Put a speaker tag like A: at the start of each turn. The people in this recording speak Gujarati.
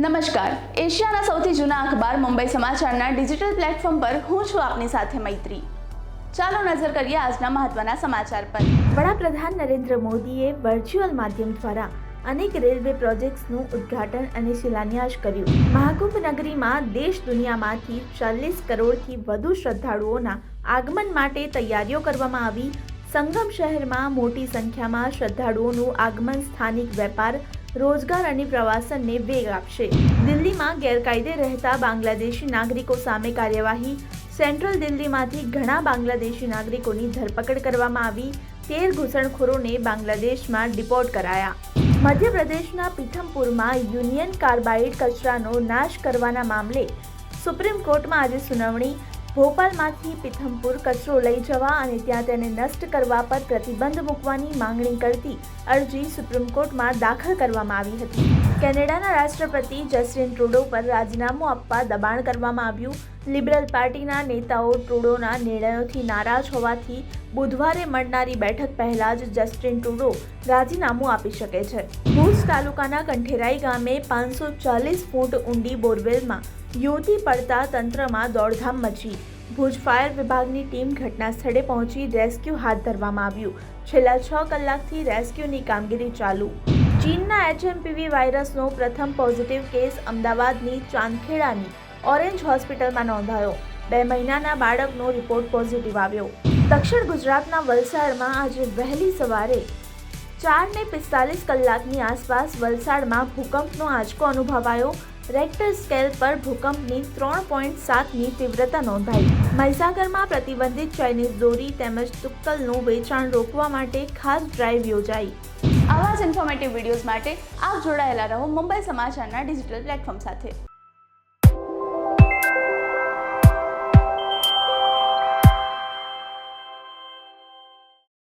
A: નમસ્કાર. એશિયાના સૌથી જૂના અખબાર મુંબઈ સમાચારના ડિજિટલ પ્લેટફોર્મ પર હું છું આપની સાથે મૈત્રી. ચાલો નજર કરીએ આજના મહત્વના સમાચાર પર.
B: વડાપ્રધાન નરેન્દ્ર મોદીએ વર્ચ્યુઅલ માધ્યમ દ્વારા અનેક રેલવે પ્રોજેક્ટ્સનું ઉદ્ઘાટન અને શિલાન્યાસ કર્યું. મહાકુંભ નગરીમાં દેશ દુનિયામાંથી ચાલીસ કરોડથી વધુ શ્રદ્ધાળુઓના આગમન માટે તૈયારીઓ કરવામાં આવી. સંગમ શહેરમાં મોટી સંખ્યામાં શ્રદ્ધાળુઓનું આગમન સ્થાનિક વેપાર રોજગાર અને પ્રવાસનને વેગ આપશે. દિલ્હીમાં ગેરકાયદે રહેતા બાંગ્લાદેશી નાગરિકો સામે કાર્યવાહી. સેન્ટ્રલ દિલ્હીમાંથી ઘણા બાંગ્લાદેશી નાગરિકોની ધરપકડ કરવામાં આવી. તેર ઘૂસણખોરોને બાંગ્લાદેશમાં ડિપોર્ટ કરાયા. મધ્યપ્રદેશના પીથમપુરમાં યુનિયન કાર્બાઇડ કચરાનો નાશ કરવાના મામલે સુપ્રીમ કોર્ટમાં આજે સુનાવણી. ભોપાલમાંથી પીથમપુર કચરો લઈ જવા અને ત્યાં તેને નષ્ટ કરવા પર પ્રતિબંધ મૂકવાની માંગણી કરતી અરજી સુપ્રીમ કોર્ટમાં દાખલ કરવામાં આવી હતી. કેનેડાના રાષ્ટ્રપતિ જસ્ટિન ટ્રુડો પર રાજીનામું આપવા દબાણ કરવામાં આવ્યું. લિબરલ પાર્ટીના નેતાઓ ટ્રુડોના નિર્ણયોથી નારાજ હોવાથી બુધવારે મળનારી બેઠક પહેલા જ જસ્ટિન ટ્રુડો રાજીનામું આપી શકે છે. ભુજ તાલુકાના કંઠેરાઈ ગામે પાંચસો ચાલીસ ફૂટ ઊંડી બોરવેલમાં યુવતી પડતા તંત્રમાં દોડધામ મચી. ભુજ ફાયર વિભાગની ટીમ ઘટના સ્થળે પહોંચી રેસ્ક્યુ હાથ ધરવામાં આવ્યું. છેલ્લા છ કલાકથી રેસ્ક્યુની કામગીરી ચાલુ. ચીનના એચએમપીવી વાયરસનો પ્રથમ પોઝિટિવ કેસ અમદાવાદની ચાંદખેડાની ઓરેન્જ હોસ્પિટલમાં નોંધાયો. બે મહિનાના બાળકનો રિપોર્ટ પોઝિટિવ આવ્યો. દક્ષિણ ગુજરાતના વલસાડમાં આજે વહેલી સવારે ચારને પિસ્તાલીસ કલાકની આસપાસ વલસાડમાં ભૂકંપનો આંચકો અનુભવાયો. રેક્ટર સ્કેલ પર ભૂકંપની ત્રણ પોઈન્ટ સાતની તીવ્રતા નોંધાઈ. મહીસાગરમાં પ્રતિબંધિત ચાઇનીઝ દોરી તેમજ તુક્કલનું વેચાણ રોકવા માટે ખાસ ડ્રાઈવ યોજાઈ.
A: આવા જ ઇન્ફોર્મેટિવ વિડીયોઝ માટે આપ જોડાયેલા રહો મુંબઈ સમાચારના ડિજિટલ પ્લેટફોર્મ સાથે.